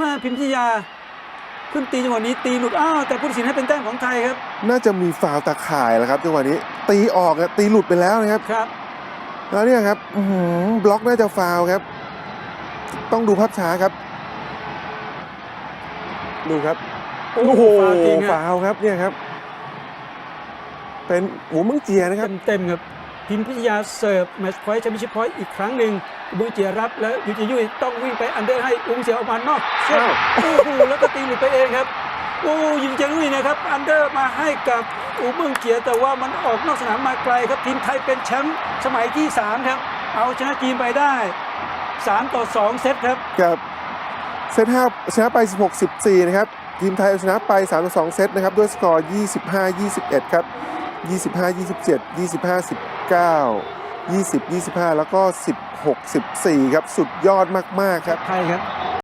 มาพิมพิทยาขึ้นตีจังหวะนี้ตีหลุดอ้าวแต่ผู้ตัดสินให้เป็นแต้มของไทยครับ น่าจะมีฟาวล์ตาข่ายแล้วครับจังหวะนี้ ตีออกอะตีหลุดไปแล้วนะครับครับ แล้วเนี่ยครับอื้อหือบล็อกน่าจะฟาวล์ครับ ต้องดูภาพช้าครับ ดูครับโอ้โหฟาวล์จริงฮะฟาวล์ครับเนี่ยครับ เป็นหัวมึงเจียนะครับ เต็มเต็มๆครับ พิมพิทยาเสิร์ฟแมตช์พอยต์แชมเปี้ยนชิพพอยต์อีกครั้งหนึ่งบุญเจียรับแล้วยูจิยุยต้องวิ่งไปอันเดอร์ให้อุ้งเสียออกมานอกเส้นอ้าวโอ้โหแล้วก็ตีหลุดไปเองครับโอ้ยูจิยุยนะครับอันเดอร์มาให้กับอูเมืองเจียแต่ว่ามันออกนอกสนามมาไกลครับทีมไทยเป็นแชมป์สมัยที่ 3 ครับ เอาชนะจีนไปได้ 3 ต่อ 2 เซตครับกับเซตห้าชนะไป 16 14 นะครับ ทีมไทยเอาชนะไป3 2เซตนะครับ ด้วยสกอร์ 25 21 ครับ 25 27 25 19 20 25 แล้วก็ 16 14 ครับ สุดยอดมาก ๆ ครับไทยครับ